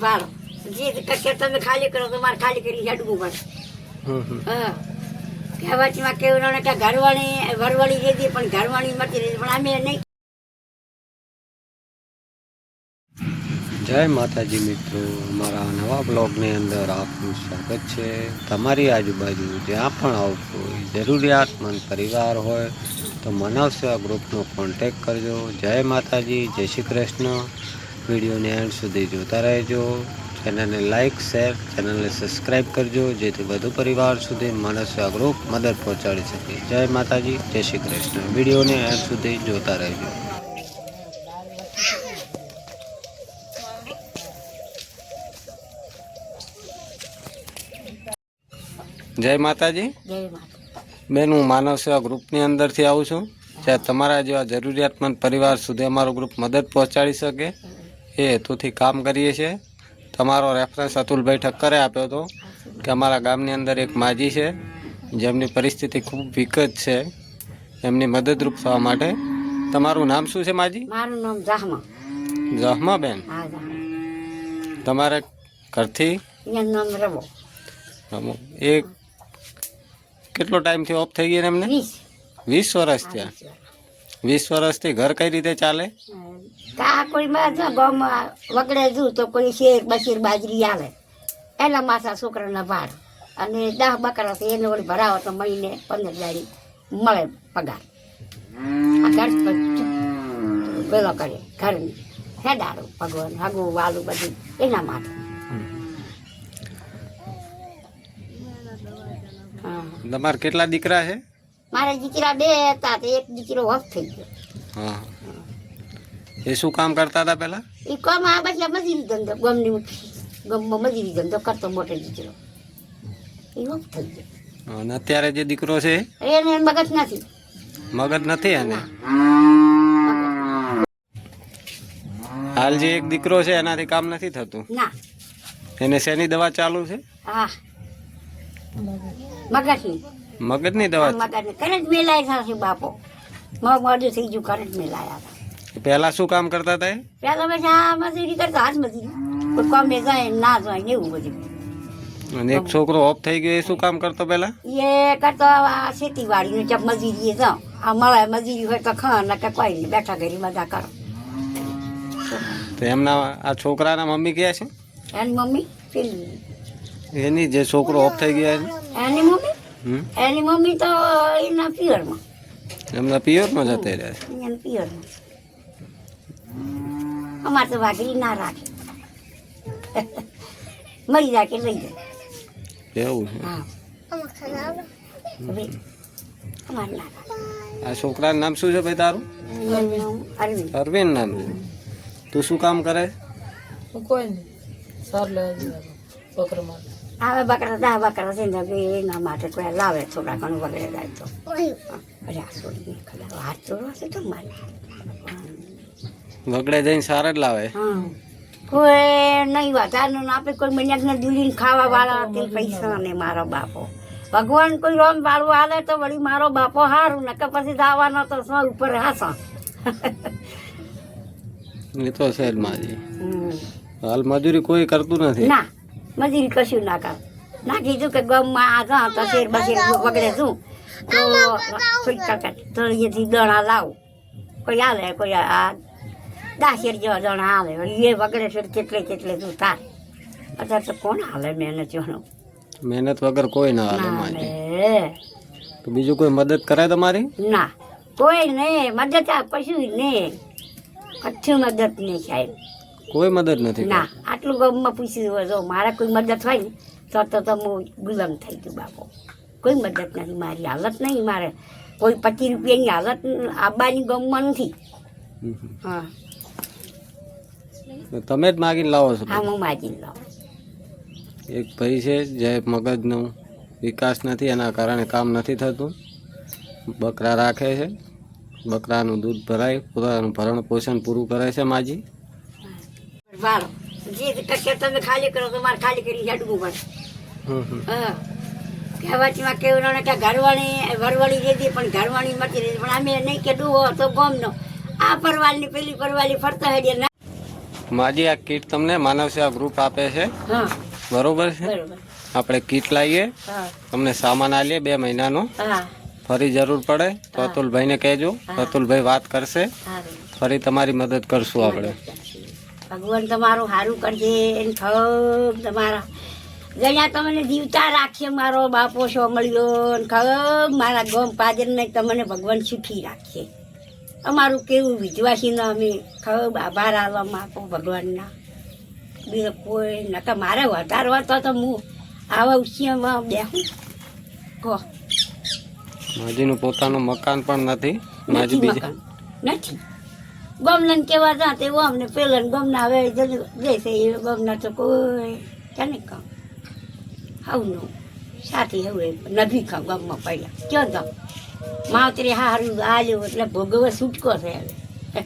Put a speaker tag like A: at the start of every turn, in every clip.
A: વાળો. જે કશે તમે ખાલી કરો તો મારે ખાલી કરી હેડવું પડે. હા. કહેવાતીમાં કેવું કે ઘરવાળી વરવાળી રહેતી પણ ઘરવાળી મતી રહેતી પણ અમે નહીં.
B: જય માતાજી મિત્રો. મારા નવા બ્લોગની અંદર આપનું સ્વાગત છે. તમારી આજુબાજુ જ્યાં પણ આવતો હોય જરૂરિયાતમંદ પરિવાર હોય તો મનવસેવા ગ્રુપનો કોન્ટેક કરજો. જય માતાજી. જય શ્રી કૃષ્ણ. વિડીયોને એન્ડ સુધી જોતા રહેજો. ચેનલને લાઇક શેર ચેનલને સબસ્ક્રાઈબ કરજો જેથી વધુ પરિવાર સુધી મનસ્વા ગ્રુપ મદદ પહોંચાડી શકે. જય માતાજી જય શ્રી કૃષ્ણ. વિડીયોને એન્ડ સુધી જોતા રહેજો. જય માતાજી. બેન હું માનવ સેવા ગ્રુપની અંદરથી આવું છું. જ્યાં તમારા જેવા જરૂરિયાતમંદ પરિવાર સુધી અમારું ગ્રુપ મદદ પહોંચાડી શકે. એ હેતુથી કામ કરીએ છીએ. તમારો રેફરન્સ અતુલભાઈ ઠક્કરે આપ્યો હતો કે અમારા ગામની અંદર એક માજી છે જેમની પરિસ્થિતિ ખૂબ વિકટ છે. એમની મદદરૂપ થવા માટે. તમારું નામ શું છે માજી?
A: મારું નામ જાહમા
B: જહમાબેન
A: બેન?
B: તમારે ઘરથી? એ કેટલો ટાઈમથી ઓફ થઈ ગયો એમને?
A: વીસ.
B: વીસ વર્ષ થયા. વીસ વર્ષથી ઘર કઈ રીતે ચાલે?
A: કા કોઈ માં ગામમાં વગડે જુ તો કોઈ શેર બશેર બાજરી આવે. એના માથા છોકરાના ભાર. અને દહ બકરા છે એને વળી ભરાવો તો મહિને પંદર દાડી મળે પગાર. ઘર પેલો કરે ઘરની. હેડાડું ભગવાન હગું વાલું બધું એના માટે.
B: તમારે કેટલા દીકરા છે?
A: મારા દીકરા બે હતા તો એક દીકરો વફ થઈ ગયો.
B: હા. એ શું કામ કરતા હતા પહેલા?
A: એ કામ આ પછી મજૂરી ધંધો ગમની ગમમાં મજૂરી ધંધો કરતો મોટો દીકરો. એ વફ થઈ ગયો.
B: અને અત્યારે જે દીકરો છે?
A: એને મગજ નથી.
B: મગજ નથી એને? હાલ જે એક દીકરો છે એનાથી કામ નથી થતું?
A: ના.
B: એને શેની દવા ચાલુ છે?
A: હા. મગજની.
B: મગજની દવા?
A: મગજની. કરંટ મેલાય છે બાપો. મગ મોડું થઈ ગયું કરંટ મેલાયા હતા.
B: પહેલા શું કામ કરતા હતા
A: પહેલા આ મજૂરી કરતા હાથ મજૂરી કોઈ કોમે જાય ના જાય ને એવું બધું.
B: અને એક છોકરો ઓફ થઈ ગયો એ શું કામ કરતો પહેલા?
A: એ કરતો ખેતીવાડી નું મજૂરી જાઉં. આ મળે મજૂરી હોય તો ખા ના કે કોઈ નહીં બેઠા ઘરી મજા કરો.
B: તો એમના આ છોકરાના મમ્મી ક્યાં છે?
A: એની મમ્મી પેલી
B: એની જે છોકરો ઓફ થઈ ગયા છે?
A: એની મમ્મી? એની મમ્મી તો એના પિયરમાં.
B: એમના પિયરમાં જતા રહ્યા છે?
A: એના પિયરમાં. અમારે તો વાઘરી ના રાખે. મરી જાય કે લઈ જાય.
B: એવું છે. આ છોકરાનું નામ શું છે ભાઈ તારું?
A: અરવિંદ.
B: નામ છે. તું શું કામ કરે?
C: કોઈ નહીં. સર લે બકરા છોકરા માટે.
A: આવે બકરા દા બકરા છે ને એના માટે કોઈ લાવે થોડા ઘણું વગેરે જાય તો. અરે આ છોડી ખબર હાથ છે તો મારે
B: વગડે જઈને સારા જ લાવે.
A: કોઈ નહીં વધારનું ના આપે કોઈ મહિના દૂરીને ખાવા વાળા તે પૈસા ને મારો બાપો. ભગવાન કોઈ રોમ વાળું હાલે તો વળી મારો બાપો હારું ને કે પછી જવાનો તો સો ઉપર હાસા.
B: એ તો છે માજી. હાલ મજૂરી કોઈ કરતું નથી.
A: ના મજૂરી કશું ના કર. ના કીધું કે ગામમાં આ જા તો શેર બસે વગડે શું? તો કોઈ કાકા તો અહીંયાથી દણા લાવું. કોઈ હાલે કોઈ આ દાસેર જેવા જણા હાલે. એ વગડે છે કેટલે કેટલે તું તાર અત્યારે તો કોણ હાલે મહેનત જોનો
B: મહેનત વગર કોઈ ના હાલે તો બીજું કોઈ મદદ કરે તમારી?
A: ના. કોઈ નહીં. મદદ કશું નહીં. કચ્છું મદદ નહીં સાહેબ.
B: કોઈ મદદ નથી
A: ના. આટલું ગમમાં પૂછ્યું જો મારે કોઈ મદદ હોય ને તો તો તો હું ગુલામ થઈ ગયું બાપો. કોઈ મદદ નથી. મારી હાલત નહીં. મારે કોઈ પચીસ રૂપિયાની હાલત આબાની ગમમાં નથી. હા.
B: તમે જ માગીને લાવો છો
A: હા હું માગીને લાવું.
B: એક ભાઈ છે જે મગજનો વિકાસ નથી એના કારણે કામ નથી થતું. બકરા રાખે છે. બકરાનું દૂધ ભરાય પોતાનું ભરણ પોષણ પૂરું કરે છે માજી.
A: જે તમે ખાલી કરો તો મારે ખાલી કરી જાડવું પડે. હા. કહેવાતીમાં કેવું ને કે ઘરવાળી વરવાળી પણ ઘરવાળી મતી રહેતી પણ અમે નહીં કે ડૂહો તો ગમનો. આ પરવાલની પેલી પરવાલી ફરતા હેડીએ
B: માજી આ કીટ તમને માનવ સેવા ગ્રુપ આપે છે. બરોબર છે? આપણે કીટ લાવીએ. તમને સામાન આલીએ બે મહિનાનો. ફરી જરૂર પડે તો અતુલભાઈને કહેજો. અતુલભાઈ વાત કરશે. ફરી તમારી મદદ કરશું આપણે.
A: ભગવાન તમારું સારું કરજે તમારા. ગયા તમને જીવતા રાખીએ મારો બાપો છો મળ્યો ખબ. મારા ગમ પાદર ને તમને ભગવાન સુખી રાખીએ. અમારું કેવું વિશ્વાસીને અમે ખૂબ આભાર આવવામાં આપો ભગવાનના. બીજો કોઈ નકર મારે વધારવા તો તો હું આવા ઉછીમાં બેહું. કહો.
B: માજીનું પોતાનું મકાન પણ નથી માજી
A: મકાન. નથી. ગમલન કેવા જા તે અમને પેલા ગમના હવે જશે એ ગમના તો કોઈ કેને કામ હવનું સાથે હવે નથી ખાવ ગમમાં પહેલાં ક્યાં જાવ માવતરે હારું આલ્યો એટલે ભોગવે છૂટકો છે હવે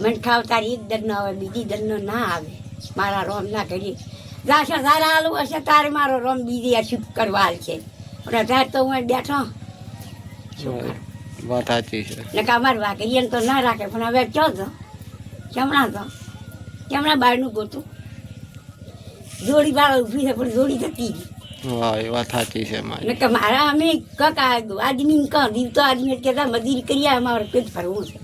A: મને ખાવ તારી એક દરનો આવે બીજી દરનો ના આવે. મારા રોમ ના કરી જાશે સારા હાલું હશે તારે મારો રોમ બીજી શુક કરવા છે અને અત્યારે તો હું બેઠો?
B: વાત સાચી છે.
A: ને કે અમારે વાઘરિયાને તો ના રાખે પણ હવે ચો તો? કેમણા તો? કેમણા બહારનું ગોતું? જોડી બાળ ઊભી છે પણ જોડી જતી રહી.
B: હા એ વાત સાચી છે
A: કે મારા અમે કક આદમી ક દીવતો આદમી કહેતા મજૂરી કરીએ અમારે પેટ ભરવું છે.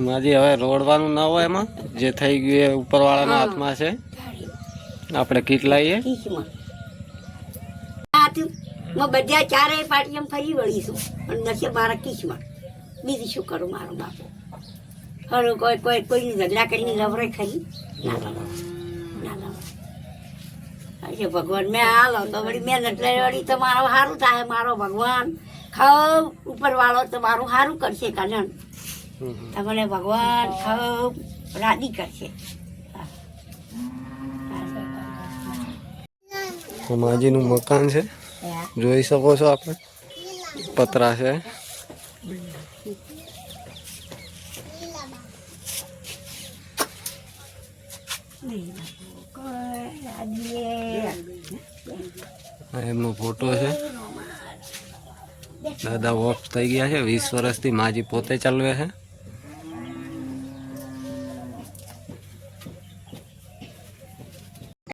B: માજી હવે રોડવાનું ના હોય એમાં જે થઈ ગયું એ ઉપરવાળાના. હાથમાં છે. આપણે કીટ લાવીએ.
A: બધા ચારેય પાર્ટીમાં ફરી વળીશું પણ નશે મારા કીચમાં બીજું શું કરું મારો બાપો? હવે કોઈ કોઈ કોઈ ઝઘડા કરીને લવરે ખરી? ના. અરે ભગવાન મેં હાલો તો વળી મહેનત લઈ વળી તો મારો સારું થાય મારો ભગવાન. ખબ ઉપરવાળો તો મારું સારું કરશે કાનન. તમને ભગવાન ખબ રાજી કરશે.
B: માજીનું મકાન છે? જોઈ શકો છો આપણે. પતરા છે. આ એમનો ફોટો છે. દાદા ઓફ થઈ ગયા છે. વીસ વર્ષથી માજી પોતે ચાલવે છે.